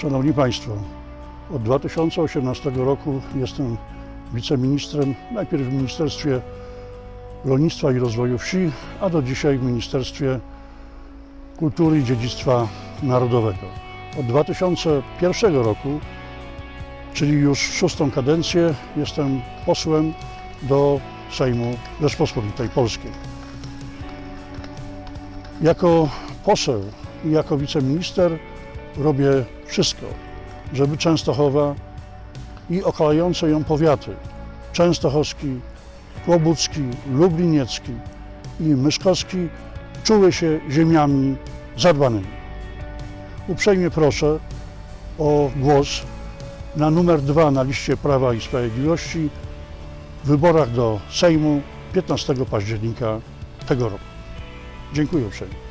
Szanowni Państwo, od 2018 roku jestem wiceministrem, najpierw w Ministerstwie Rolnictwa i Rozwoju Wsi, a do dzisiaj w Ministerstwie Kultury i Dziedzictwa Narodowego. Od 2001 roku, czyli już szóstą kadencję, jestem posłem do Sejmu Rzeczpospolitej Polskiej. Jako poseł i jako wiceminister robię wszystko, żeby Częstochowa i okalające ją powiaty częstochowski, kłobucki, lubliniecki i myszkowski czuły się ziemiami zadbanymi. Uprzejmie proszę o głos na numer dwa na liście Prawa i Sprawiedliwości w wyborach do Sejmu 15 października tego roku. Dziękuję uprzejmie.